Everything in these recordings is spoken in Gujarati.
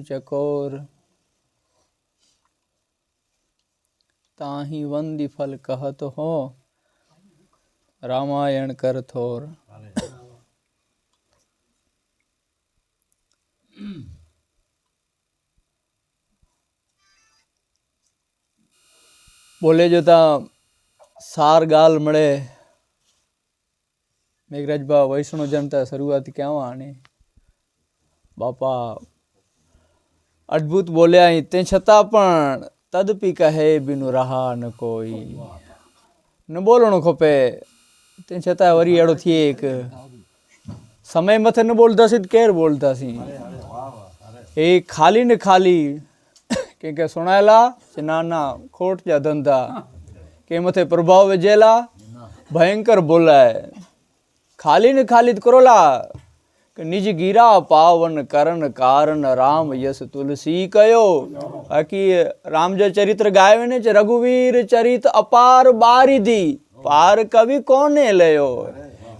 चकोर ताही वंदी फल कहत हो रामायण कर थोर બોલે જોતા સાર ગાલ મળે મેઘરાજબા વૈષ્ણવ જનતા શરૂઆત ક્યાં આની બાપા અદ્ભુત બોલ્યા અહીં. તે છતાં પણ તદપી કહે, બિનુ રહા ન કોઈ. ન બોલણું ખપે. તે છતાં વરી એડો થઈએ એક સમય મથે ન બોલતા સી કેર બોલતા સી એ ખાલી ને ખાલી કે કે સુણાયેલા છે ના ના ખોટ જા ધંધા, કે મથે પ્રભાવ વેજેલા, ભયંકર બોલાય. ખાલી ને ખાલી કરોલા કે નિજ ગીરા પાવન કરણ કારણ રામ યસ તુલસી કયો? બાકી રામ જે ચરિત્ર ગાયો ને છે, રઘુવીર ચરિત અપાર બારીધી. પાર કવિ કોને લયો?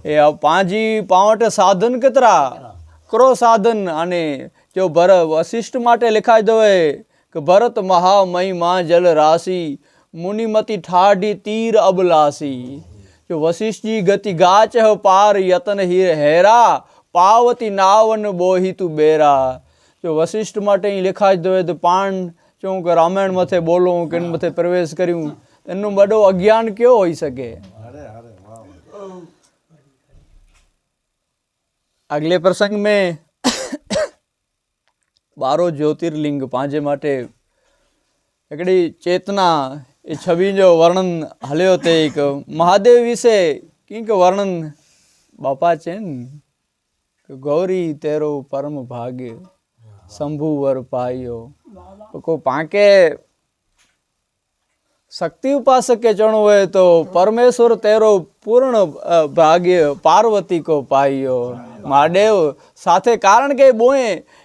એ પાંજી પાવટ સાધન કતરા? ક્રો સાધન? અને જો ભર વશિષ્ઠ માટે લખાઈ દવે, કે ભરત મહામહિમા જલ રાશિ, મુનિમતિ ઠાઢી તીર અબલાસી જો વશિષ્ઠજી ગતિ ગાચ પાર યતન હીર હેરા પાવતી નાવન બોહિતું બેરા. જો વશિષ્ઠ માટે અહીં લેખા જ દોય તો પાણ જો કે રામાયણ માથે બોલો કે એના માથે પ્રવેશ કર્યું એનું બડો અજ્ઞાન કયો હોઈ શકે? આગલે પ્રસંગ મેં બારો જ્યોતિર્લિંગ પાંજે માટે એકડી ચેતના એ છબીનો વર્ણન હલ્યો તે એક મહાદેવ વિશે કંઈક વર્ણન બાપા છે ને? કે ગૌરી તેરો પરમ ભાગ્ય શંભુવર પાયો. કો પાંકે શક્તિ ઉપાસક કે જણો હોય તો પરમેશ્વર તેરો પૂર્ણ ભાગ્ય પાર્વતી કો પાયો. મહાદેવ સાથે કારણ કે બોએ,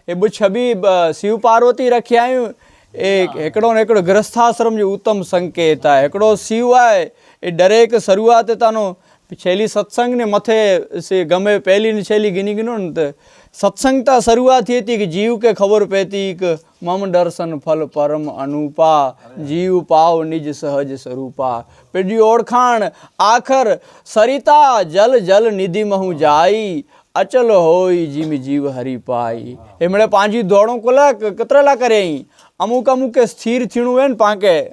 એ છબી શિવ પાર્વતી રખ્યાયું એક હિકડો ને હિકડો ગ્રસ્થાશ્રમ જે ઉત્તમ સંકેત આ. હિકડો શિવ આય, એ દરેક શરૂઆત તાનો છેલ્લી સત્સંગને મથે સે ગમે પહેલી ને છેલ્લી ગીની ગીનો ને સત્સંગતા શરૂઆત હતી કે જીવ કે ખબર પહેતી કે મમ દર્શન ફલ પરમ અનુપા, જીવ પાવ નિજ સહજ સ્વરૂપા. પેઢી ઓળખાણ, આખર સરિતા, જલ જલ નિધિ મહુ જાઈ, અચલ હોય જીમ જીવ હરી પાઈ. એમણે પાંજી દોડો કોલા કતરેલા કરે અમુક અમુક સ્થિર થીણું હોય ને પાંકે.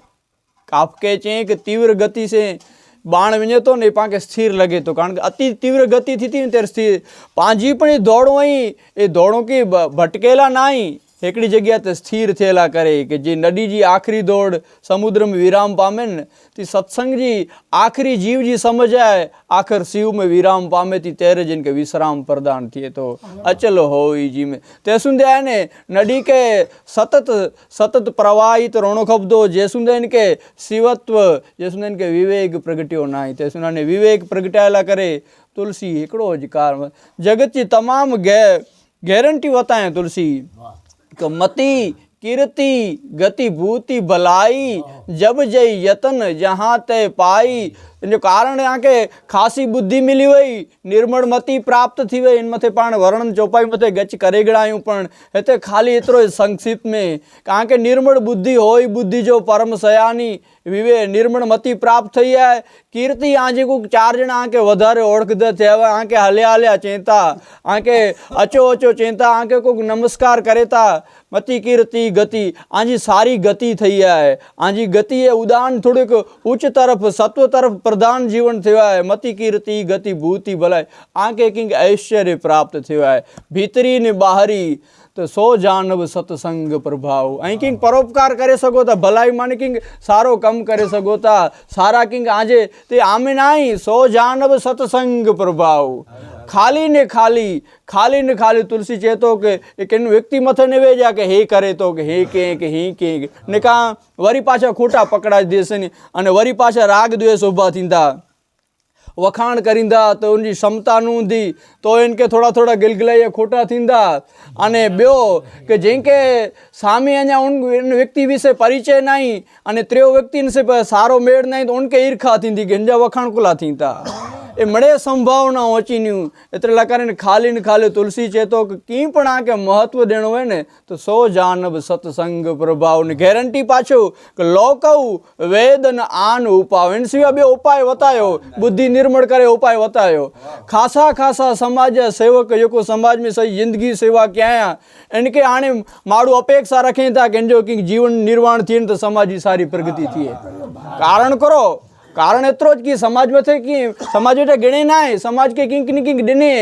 કાપકે ચેક તીવ્ર ગતિ से બાણ વિኘતો ને એ પાંકે સ્થિર લગે તો. કારણ કે અતિ તીવ્ર ગતિ થતી ને ત્યારે સ્થિર. પાંજી પણ એ દોડો અહીં, એ દોડો કે ભટકેલા નહીં એકડી જગ્યા તે સ્થિર થયેલા કરે કે જે નદીજી આખરી દોડ સમુદ્રમાં વિરામ પામે ને તે સત્સંગજી આખરી જીવજી સમજાય, આખર શિવમાં વિરામ પામે તી ત્યારે જઈને કે વિશ્રામ પ્રદાન થયે તો અચલ હોય જી में તે સુંદે ને નદી કે સતત સતત પ્રવાહિત રોણો ખબદો જે સુંદે કે શિવત્વ જે સુંદે કે વિવેક પ્રગટ્યો નાય. તે સુનાને વિવેક પ્રગટાયેલા કરે, તુલસી એકડો જ કાર જગતજી તમામ ગેરંટી વતાય તુલસી. મતિ કીર્તિ ગતિ ભૂતિ ભलाई जब जय यतन जहाँ तय पाई जो कारण यहाँ के खासी बुद्धि मिली हुई निर्मळ મતિ પ્રાપ્ત થઈ વઈ એન મથે પણ વર્ણન ચોપાઈ મથે ગચ કરે ગણાયું પણ હેતે ખાલી એતરો સંક્ષિપ્ત में કારણ કે નિર્મળ બુદ્ધિ હોય બુદ્ધિ જો પરમ સયાની વિવે નિર્મળ મતિ પ્રાપ્ત થઈ જાય કીર્તિ આંજે કોક ચાર જણા આંકે વધારે ઓળખદ થયા આંકે હલ્યા હલ્યા ચેતા આંકે અચો અચો ચેતા આંકે કોક નમસ્કાર કરેતા મતિ કીર્તિ ગતિ આંજી સારી ગતિ થઈ જાય આંજી ગતિ એ ઉદાન થોડુંક ઉચ્ચ તરફ, સત્વ તરફ પ્રધાન જીવન થવાય. મતિ કીર્તિ, ગતિ ભૂતિ ભલાય. આંકે કિંગ ઐશ્વર્ય પ્રાપ્ત થવાય. ભીતરી ને બહારી, તો સો જાનવ સત્સંગ પ્રભાવ. અહીં કિંગ પરોપકાર કરી શકો તા, ભલાઈ માને કિંગ સારો કમ કરી શકો તા. સારા કિંગ આજે તે આમે નાઈ સો જાનવ સત્સંગ પ્રભાવ. ખાલી ને ખાલી ખાલી ને ખાલી તુલસી ચેતો કે કેનું વ્યક્તિ મથે ને વેજા કે હે કરે તો કે હે કે કે હે કે ને કા વરી પાછા ખોટા પકડાઈ દેશે ને અને વરી પાછા રાગ દ્વેષ ઊભા થીંદા વખાણ કરીંદા તો ઉનજી ક્ષમતાનું ઊંધી, તો એને કે થોડા થોડા ગિલગલાઈએ ખોટા થીંદા અને બ્યો કે જેમ કે સામે અહીંયા એન વ્યક્તિ વિશે પરિચય નહીં અને ત્રેવ વ્યક્તિ સારો મેળ નહીં તો ઉનકે ઈર્ખા થીંદી હિંજા વખાણ કુલા થીંતા એ મળે સંભાવના ઓચીન્યું એટલા કારણે ખાલી ને ખાલી તુલસી ચેતો કે કી પણ આ કે મહત્વ દેણો હોય ને, તો સો જાનબ સત્સંગ પ્રભાવની ગેરંટી પાછું કે લોકવ વેદ ને આન ઉપાવેન સિવાય બે ઉપાય વતાયો. બુદ્ધિ નિર્મળ કરે ઉપાય વતાયો. ખાસા ખાસા સમાજ સેવક યોકો સમાજમાં સહી જિંદગી સેવા ક્યાં એને કે આણે મારું અપેક્ષા રાખી હતા કે જો કે જીવન નિર્વાણ થઈને તો સમાજની સારી પ્રગતિ થઈએ. કારણ કરો कारण एतिरो की समाज मथे कीअं समाज वेठा गिणे न आहे समाज खे किंक न किंक ॾिने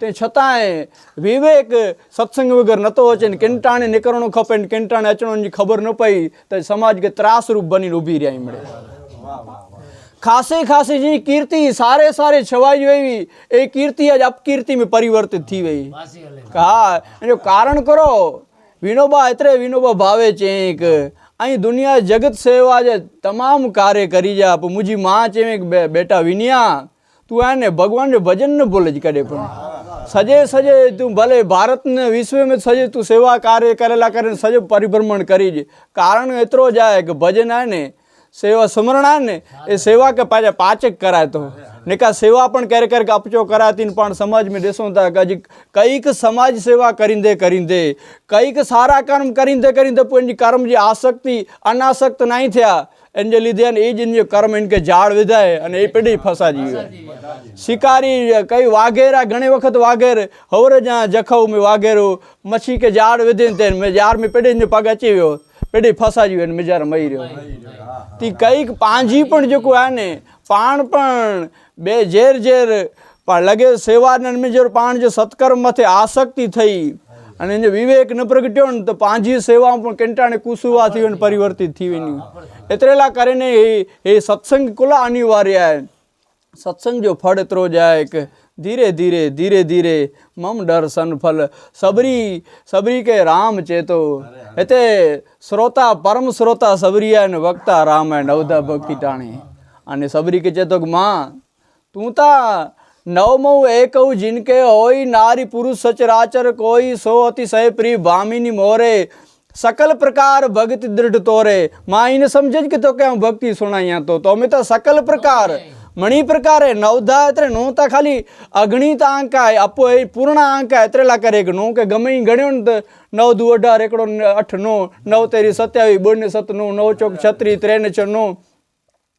तंहिं छतांइ विवेक सत्संग वग़ैरह नथो अचनि किन टाणे निकिरणो खपे किन टाणे अचिणो जी ख़बर न पई त समाज खे त्रास रूप बनी उभी रहिया मिड़े खासे खासे जी कीर्ति सारे सारे छवाई हुई ए कीर्ति अॼु अपकीर्ति में परिवर्तित थी वई हा हिन जो कारण करो विनोबा एतिरे विनोबा भावे चयईं हिकु અહીં દુનિયા જગત સેવા જે તમામ કાર્ય કરી જા, પણ મુજી માં બે- બેટા વિનિયા, તું આને ભગવાન ભજન ન ભૂલ જ કરે પણ. સજે સજે તું ભલે ભારત ને વિશ્વ में સજે તું સેવા કાર્ય કરેલા કરે સજે પરિભ્રમણ કરી જ. કારણ એટલો જાય કે ભજન આને ને સેવા સ્મરણા ને એ સેવા કે પાછા પાચક કરાય તો ને કા સેવા પણ ક્યારેક ક્યારેક અપચો કરાતી ને પણ સમાજમાં દેશો તા હજી કંઈક સમાજ સેવા કરીને કરીને કંઈક સારા કર્મ કરીને કરીને પણ કર્મ જે આસક્તિ અનાસક્ત નહીં થયા એને લીધે ને એ જ એની કર્મ એને કે ઝાડ વિધાય અને એ પેઢી ફસાજી ગઈ. શિકારી કઈ વાઘેરા ઘણી વખત વાઘેર હવરે જ્યાં જખવ મેં વાઘેરું મચ્છી કે ઝાડ વિધે તેને મેં ઝાડ મેં પેઢી પગ અચી ગયો પેઢી ફસાજી ગયો અને મેજાર મરી રહ્યો. તે કંઈક પાંજી પણ જો કોઈ આને પાણ પણ બે ઝેર ઝેર પણ લગે સેવાને મેં જો પાણ જો સત્કર્મમાંથી આસક્તિ થઈ અને એને વિવેક ન પ્રગટ્યો ને તો પાંજી સેવા પણ કંટાણે કુસુવા થયું અને પરિવર્તિત થઈ નહીં એટલેલા કરીને એ એ સત્સંગ કુલા અનિવાર્ય સત્સંગ જો ફળ એતરો જાય કે ધીરે ધીરે ધીરે ધીરે મમ દર્શન ફલ સબરી સબરી કે રામ ચેતો. એતે શ્રોતા, પરમ શ્રોતા સબરિયા ને વક્તા રામ નવધા ભક્તિ ટાણી અને સબરી કે ચેતો માં, તું તા નવમઉ એકઉ જિનકે હોય નારી પુરુષ સચરાચર કોઈ સો અતિશય પ્રિય ભામિની મોરે. સકલ પ્રકાર ભક્તિ દૃઢ તોરે. માં એને સમજે જ કે તો કે હું ભક્તિ સુણાયા તો અમે તો સકલ પ્રકાર મણી પ્રકારે નવધા એટલે નોતા ખાલી અગણિત આંકાય અપો એ પૂર્ણ આંકાય એટલા કરે કે નો કે ગમે ગણ્યો ને નવ દુ અઢાર, એકડો અઠ નો, નવ તેરી સત્યાવીસ બોને સત નો, નવ ચોક છત્રીસ ત્રેને છ નો,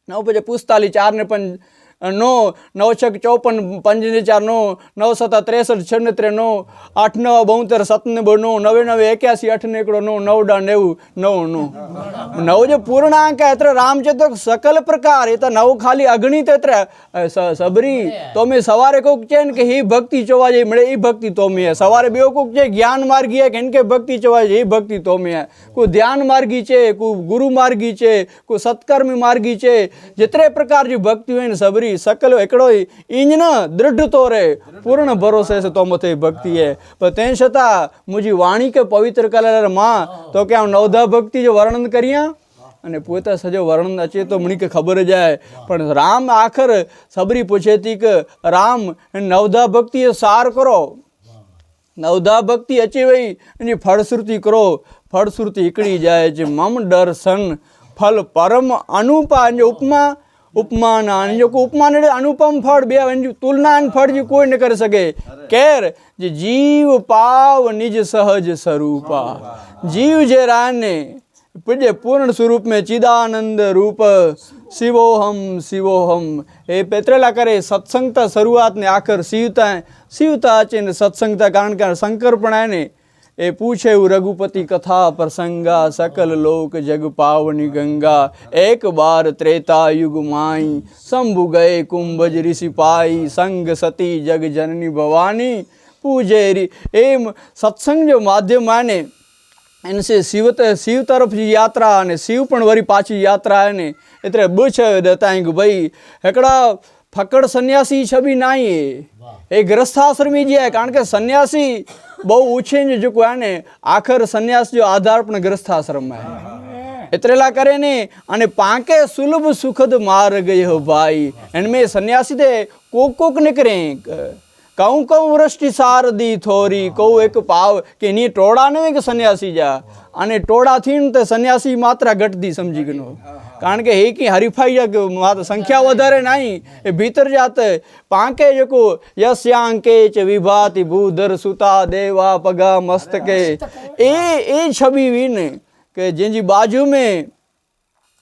નવ પછી પુસ્તાલીસ ચાર ને પંચ નો નવ છક ચોપન પંજને ચાર, નો નવ સત્તા ત્રેસઠ છ ને ત્રે નો આઠ, નવ, બોતેર સત ને નવે નવે એક્યાસી અઠ ને એકડો નો નવ ડા નેવું, નવ, નું નવ જે પૂર્ણાંક એત્ર રામચંદ્ર સકલ પ્રકાર, એ તો નવ ખાલી અગણિત એત્ર સબરી, તો મેં સવારે કોક છે ને કે હી ભક્તિ ચોવા જઈ મળે એ ભક્તિ તો મેં. સવારે બે કોક છે, જ્ઞાન માર્ગી કે કે ભક્તિ ચોવા જઈ એ ભક્તિ તો મેં. કોઈ ધ્યાન માર્ગી છે, કોઈ ગુરુ માર્ગી છે, કોઈ સત્કર્મી માર્ગી છે, જેતરે પ્રકાર જે ભક્તિ હોય ને સબરી સકલ, એકડો ઈંજ ન દૃઢ તો રે પૂર્ણ ભરોસે છે તો મથે ભક્તિ હે પણ તેમ છતાં, મુજી વાણી કે પવિત્ર કલરમાં તો કે આમ નવધા ભક્તિ જો વર્ણન કર્યા અને પોતા સજો વર્ણન અચે તો મણી કે ખબર જાય. પણ રામ આખર સબરી પૂછે તી કે, રામ નવધા ભક્તિ એ સાર કરો. નવધા ભક્તિ અચી વઈ, એની ફળશ્રુતિ કરો. ફળશ્રુતિ ઈકળી જાય જે મમ દર્શન ફલ પરમ અનુપા ઉપમા ઉપમાન અને જો કોઈ ઉપમાન એટલે અનુપમ ફળ બે એની તુલના અને ફળ જે કોઈ ન કરી શકે. કેર જે જીવ પાવ નિજ સહજ સ્વરૂપા. જીવ જે રાને પૂજ્ય પૂર્ણ સ્વરૂપ મેં ચિદાનંદ રૂપ. શિવોહમ શિવોહમ. એ પેત્રેલા કરે સત્સંગતા શરૂઆતને આખર શિવતા શિવતા છે ને સત્સંગતા કારણ કે શંકર પણ આને એ પૂછે રઘુપતિ કથા પ્રસંગા, સકલ લોક જગ પાવની ગંગા. એક બાર ત્રેતા યુગ માઈ, શંભુ ગયે કુંભજ ઋષિ પાઈ સંગ સતી જગ જનની ભવાની. પૂજેરી એમ સત્સંગ જો માધ્યમ આને એને છે શિવ શિવ તરફ યાત્રા અને શિવ પણ વરી પાછી યાત્રા એને. એટલે બુછ દતાંગ ભાઈ એકડા ફકડ સંન્યાસી છબી નાઈ. એ ગ્રસ્થાશ્રમી જે કારણ કે સંન્યાસી બહુ ને જો કોઈ આને આખર સંન્યાસ જો આધાર પણ ગ્રસ્થાશ્રમમાં એટલેલા કરે ને અને પાંકે સુલભ સુખદ માર્ગ ભાઈ. એન મેં સંન્યાસી તે કોક કોક નીકળે કહું કહું વૃષ્ટિ સારદી થોરી, કહું એક પાવ કે ની ટોળા ને કે સન્યાસી જા? અને ટોળાથી ને તે સન્યાસી માત્ર ઘટતી સમજી ગયો કારણ કે હે કી હરીફાઈ સંખ્યા વધારે નહીં એ ભીતર જાત પાંકે જકો, યસ્યાંકે ચ વિભાતિ ભૂધર સુતા દેવા પગા મસ્તકે. એ એ છબી વિને કે જેની બાજુ મેં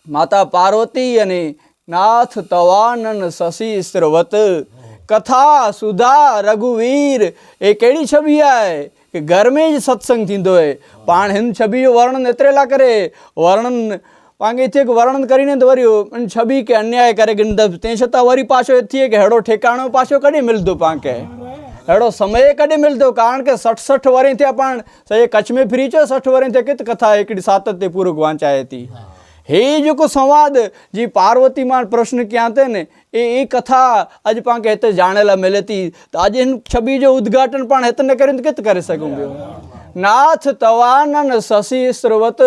માતા પાર્વતી અને નાથ તવાનન શશી સ્ત્રવત કથા, સુધા, રઘુવીર, એ કहिड़ी છબી आहे કે घर में ई સત્સંગ થીंदो आहे પાણ હિન છબી જો વર્ણન એતરેલા કરે. વર્ણન પાંગે છે કે વર્ણન કરીને તો વરી અને છબી કે અન્યાય કરે કે તે છતાં વરી પાછો એ થઈએ કે હેડો ઠેકાણો પાછો કદી મિલતો પાંકે. હેડો સમય કદી મિલતો કારણ કે સઠ સઠ વરે ત્યાં પણ સહી કચ્છ મેં ફ્રી છો, સઠ વરે ત્યાં કિત કથા એકડી સાતત્યપૂર્વક વાંચાય હતી. ಹೇಜಕು ಸಂವಾದ ಜಿ ಪಾರ್ವತಿ ಮಾಡ ಪ್ರಶ್ನ ಕ್ಯಾಂತೇನೆ એ એ કથા આજ પાંકે હેતે જાણેલા મેલેતી. આજે છબી જો ઉદ્ઘાટન પણ હેતને કરીને કેત કરી શકું? નાથ તવાનન શશી સ્રવત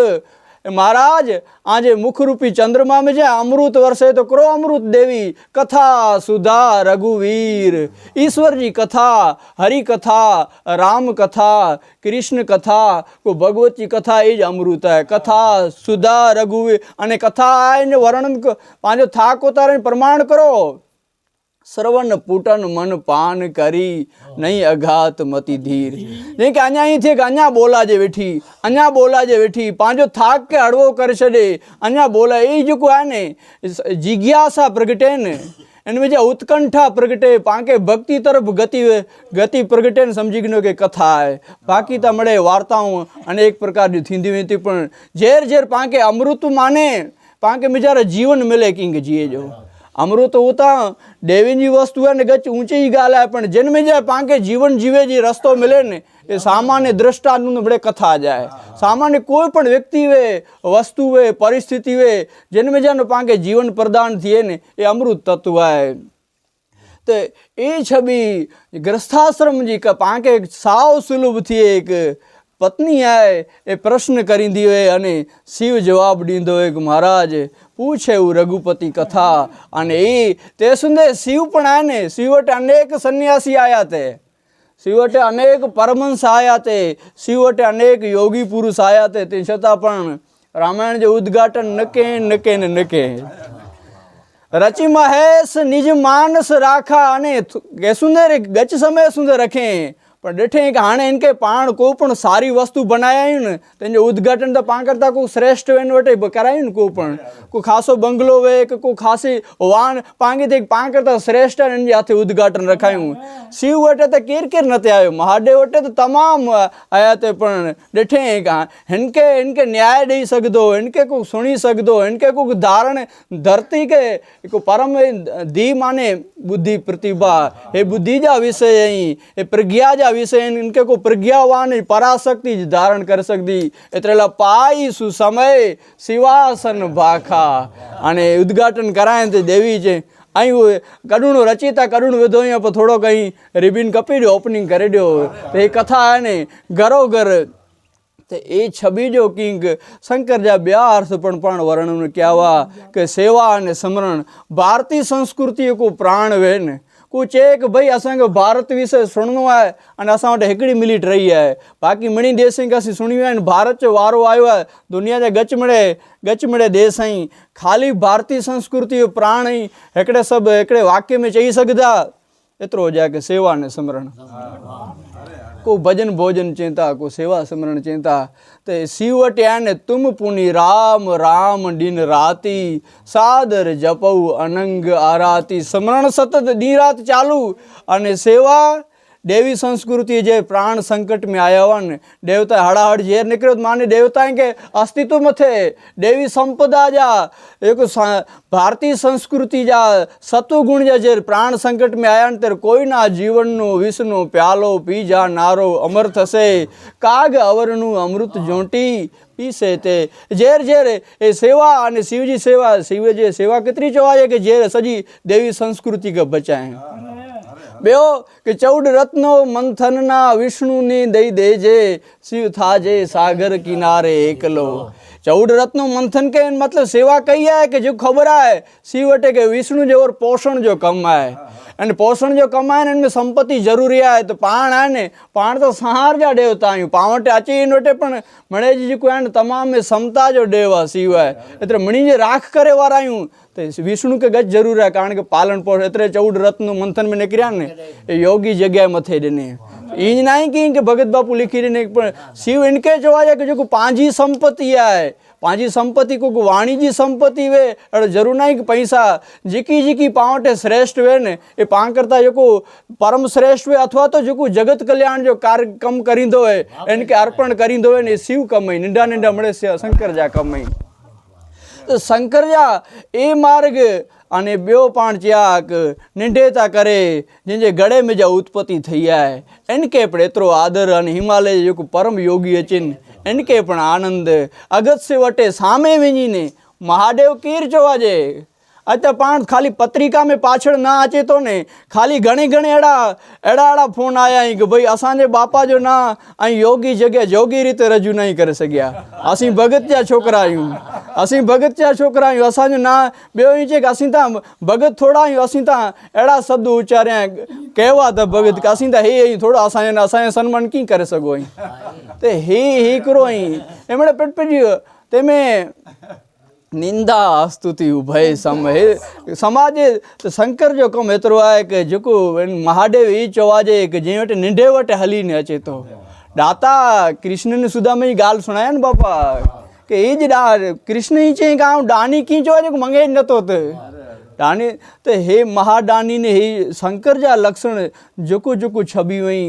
મહારાજ, આજે મુખરૂપી ચંદ્રમામાં જે અમૃત વર્ષે તો કરો અમૃત દેવી? કથા સુધા રઘુવીર. ઈશ્વરજી કથા, હરિકથા, રામકથા કૃષ્ણ કથા કો ભગવતી કથા એ જ અમૃત હે. કથા સુધા રઘુવીર. અને કથા એને વર્ણન પાંજો થાક ઉતારીને પ્રમાણ કરો. શ્રવણ પૂટન મન પાન કરી નહીં અઘાત મતી ધીર. નહીં કે અહીંયા અહીં છે કે અહીંયા બોલાજે વેઠી અહીંયા બોલાજે વેઠી, પાંજો થાક કે હળવો કરશે ને અહીંયા બોલા, એ જ આને? જિજ્ઞાસા પ્રગટે ને એની જે ઉત્કંઠા પ્રગટે. પાંકે ભક્તિ તરફ ગતિ ગતિ પ્રગટે ને સમજી ગયો કે કથા બાકી તો મળે વાર્તાઓ અને એક પ્રકારની થીંધી વેતી પણ. ઝેર ઝેર પાંકે અમૃત માને, પાંકે મિજારે જીવન મિલે કિંગ જીએ જો. અમૃત ઉતા, દેવીની વસ્તુ એને ગચ ઊંચી ગાલ હે પણ જન્મે જાય પાંકે જીવન જીવે જે રસ્તો મળે ને, એ સામાન્ય દ્રષ્ટાનું આપણે કથા જાય. સામાન્ય કોઈ પણ વ્યક્તિ વે, વસ્તુ વે, પરિસ્થિતિ વે, જન્મે જાય પાંકે જીવન પ્રદાન થયે ને, એ અમૃત તત્વ હે તો એ છબી ગ્રસ્થાશ્રમ જી કે પાંકે સાવ સુલભથી એક પત્નીએ એ પ્રશ્ન કરી દીધો અને શિવ જવાબ દીધો એક મહારાજ, પૂછે એવું રઘુપતિ કથા. અને એ તે સુંદે શિવ પણ આને શિવટ અનેક સંન્યાસી આયા તે. શિવટે અનેક પરમંશ આયા તે. શિવટે અનેક યોગી પુરુષ આયા તે. તે છતાં પણ રામાયણ જે ઉદ્ઘાટન નકે નકે ને નકે. રચી મહેશ નિજ માનસ રાખા અને કે સુંદર ગચ સમય સુંદર રખે. પણ ડઠે કે હાણે એને કે પાણ કોઈ પણ સારી વસ્તુ બનાવ્યું ને, તો એને ઉદઘાટન તો પાણ કરતાં કોઈ શ્રેષ્ઠ એને વટે કરાયું ને કોઈ પણ. કોઈ ખાસો બંગલો વે કે કોઈ ખાસી વાન પાંગે તે પાણ કરતાં શ્રેષ્ઠ એની હાથે ઉદઘાટન રખાયું. શિવ વટે તો કેર કેર નથી આવ્યો. મહાદેવ વટે તો તમામ આયા તે પણ ડઠે કે હેન કે, એને કે ન્યાય દઈ શકદો, એને કે કોઈ સુણી શકદો, એને કે કોઈ ધારણ ધરતી કે કોઈ પરમ ધી માને બુદ્ધિ પ્રતિભા. એ બુદ્ધિ જા વિષય અહીં, એ પ્રજ્ઞા જા ವಿಷಯ ಇನ್ಕೇಕು ಪ್ರಜ್ಞಾವಾನಿ ಪರಾಸಕ್ತಿ ಧಾरण कर सकदी एतरेला पाई सुसमय शिवासन ભાખા. અને ઉદ્ઘાટન કરાય તે દેવી છે. અહીં કરુણ રચિતા, કરુણ વિધો અહીંયા પર થોડો કંઈ રિબિન કપી દો ઓપનિંગ કરી દો તો એ કથા હે ને ઘરો ઘર તો એ છબી જો કિંગ શંકર જા બે અર્થ પણ પણ વર્ણન કહેવા કે સેવા અને સમરણ. ભારતીય સંસ્કૃતિ કો પ્રાણ વેન को चए की भई असांखे भारत विषय सुणिणो आहे अने असां वटि हिकिड़ी मिलिट रही आहे बाक़ी मिणी देशनि खां असीं सुणियूं आहिनि भारत जो वारो आयो आहे दुनिया जे गच मिड़े गच मिड़े देश आहिनि ख़ाली भारतीय संस्कृति जो प्राण ई हिकिड़े सभु हिकिड़े वाक्य में चई सघंदा एतिरो हुजे की सेवा ने सिमरण को भजन भोजन चवनि था को सेवा सिमरण चवनि था त शिव वटि आहिनि तुम पुनी राम राम ॾींहुं राति सादर जपऊ अनंग आराती सिमरण सतत ॾींहुं राति चालू अने सेवा દેવી સંસ્કૃતિ જે પ્રાણ સંકટ મેં આયાવન દેવતા હળાહળ ઝેર નીકળ્યો માની દેવતા કે અસ્તિત્વ થે દેવી સંપદા જા, એક ભારતીય સંસ્કૃતિ જા, સત્વગુણ જા જે પ્રાણ સંકટ મેં આયા ત્યારે કોઈના જીવનનું, વિષનું, પ્યાલો પી જા નારો, અમર થશે. કાગ અવરનું અમૃત જોંટી પીસે તે. ઝેર ઝેર એ સેવા અને શિવજી સેવા શિવજી સેવા કેટલી જોવાય કે ઝેર સજી દેવી સંસ્કૃતિ કે બચાય. બેઓ કે ચૌદ રત્નો મંથનના વિષ્ણુને દઈ દેજે, શિવ થાજે સાગર કિનારે એકલો. ચૌદ રત્નો मंथन के मतलब सेवा कही है कि जो खबर आए शिव अटे के विष्णु जो और पोषण जो कम आए અને પોષણ જો કમાય ને એમને સંપત્તિ જરૂરી આવે તો પાણ આને, પાણ તો સહાર જા દેવતા આવ્યું પાવટે અચીન વટે પણ મળે જ કોઈ તમામે ક્ષમતા જો દેવા સિવાય. એટલે મણી જે રાખ કરે વારાયું તો વિષ્ણુ કે ગજ જરૂર હે કારણ કે પાલન પોષ એટલે ચૌદ રત્નનું મંથન મેં નીકળ્યા ને એ યોગી જગ્યાએ થઈ ને ઈજ નહીં કે કે ભગત બાપુ લીખી ને પણ શિવ ઇનકે જોવાય કે જો પાંજી સંપત્તિ આય પાંहिंजी संपत्ति को वाणिज्य संपत्ति वे अड़े ज़रूर ना कि पैसा जेकी जेकी पाण वटि श्रेष्ठ वे न એ पाण करता जेको परम श्रेष्ठ वे अथवा तो जेको जगत कल्याण जो कार कम करींदो है इनके अर्पण करींदो है ने शिव कमाई नंढा नंढा मड़े शंकर जा कमाई त शंकर जा ए मार्ग अने ॿियो पाण चयाक निंढे था करे जंहिंजे गड़े में जा उत्पत्ति थी आहे इनखे पिणु एतिरो आदर अने हिमालय जो जेको परम योगी अचनि इनखे पिणु आनंद अगत से वटे सामे वञी ने महादेव केरु चवाजे અત્યારે પણ ખાલી પત્રિકા મેં પાછળ ના આચે તો ને ખાલી ઘણી ઘણી એડા એડા એડા ફોન આવ્યા અહીં કે ભાઈ અસાંજે બાપા જો ના અહીં યોગી જગ્યા યોગી રીતે રજૂ નહીં કરી શક્યા. અસી ભગતિયા છોકરા આયું. અસી ભગતિયા છોકરા આયું. અસાંજો ના ॿियो ઈ છે કે અસી તા ભગત થોડા આયું. અસી તા એડા શબ્દ ઉચ્ચાર્યા. કહેવા તા ભગત કે અસી તા હે અહીં થોડો અસાંજે અસાંજે સન્માન કી કરી શકો અહીં? તે હે હે કરો અહીં. એમણે પેટ પેટ તેમે निंदा स्तुति उभय सम हे समाज त शंकर जो कमु एतिरो आहे की जेको इन महादेव ई चवाजे की जंहिं वटि निंढे वटि हली न अचे थो दाता कृष्ण ने सुदामा जी ॻाल्हि सुणाया न बापा की ही ज ॾा कृष्ण ई चई का डानी कीअं चयो जेको मंगे ई नथो त डानी त हे महाडानी ने हे शंकर जा लक्षण जेको जेको छबी वई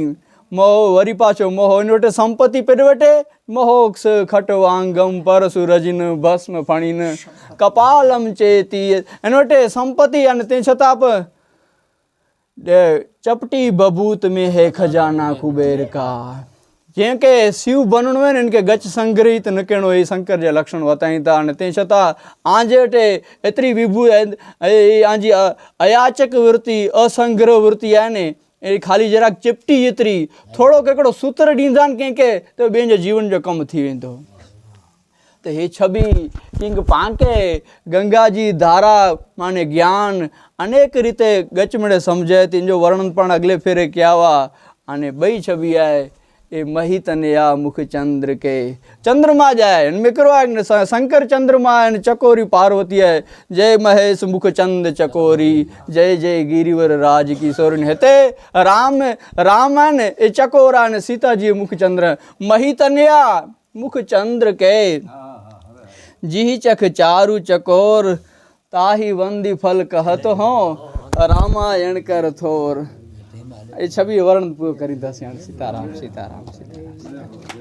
મોહો વરી પાછો મોહો ઇન્વર્ટે સંપત્તિ પેરવટે, મોહો ખટવાંગમ પરસુરજીન ભસ્મ ફણીન કપાલમ ચેતી. ઇન્વર્ટે સંપત્તિ અને તે છતાં પણ ચપટી બબૂત મેં હે ખજાના કુબેર કા. જેમ કે શિવ બનણો હોય ને એને કે ગચ સંગ્રહિત નકેણો એ શંકર જે લક્ષણ વતાઈ હતા અને તે છતાં આંજે વટે એતરી વિભુ આંજી અયાચક વૃત્તિ, અસંગ્રહ વૃત્તિ આને अ- अयाचक वृत्ति असंग्रह वृत्ति आहे ने એ ખાલી જરાક ચપટી જેતરી થોડોક हिकिड़ो सूत्र ॾींदा आहिनि कंहिंखे त ॿियनि जो जीवन जो कमु थी वेंदो त हे छबी किंग पांके गंगा जी धारा माने ज्ञान अनेक रीते गच मिड़े सम्झे तिन जो वर्णन पण अॻिले फेरे कया हुआ अने ॿई छबी आहे એ મહિતનયા મુખ ચંદ્ર કે ચંદ્રમાં જાય મેં શંકર ચંદ્રમાં અને ચકોરી પાર્વતી હે જય મહેશ મુખ ચંદ ચકોરી, જય જય ગિરિવર રાજ કિશોર હેતે રામ, રામન, એ ચકોરા અને સીતાજી મુખચંદ્ર મહિતનયા મુખ ચંદ્ર કે જીહ ચખ ચારુ ચકોર, તાહી વંદી ફલ કહત હો, રામાયણ કર થોર. એ છબી વર્ણન કરી દસ સીતારામ સીતારામ સીતારામ.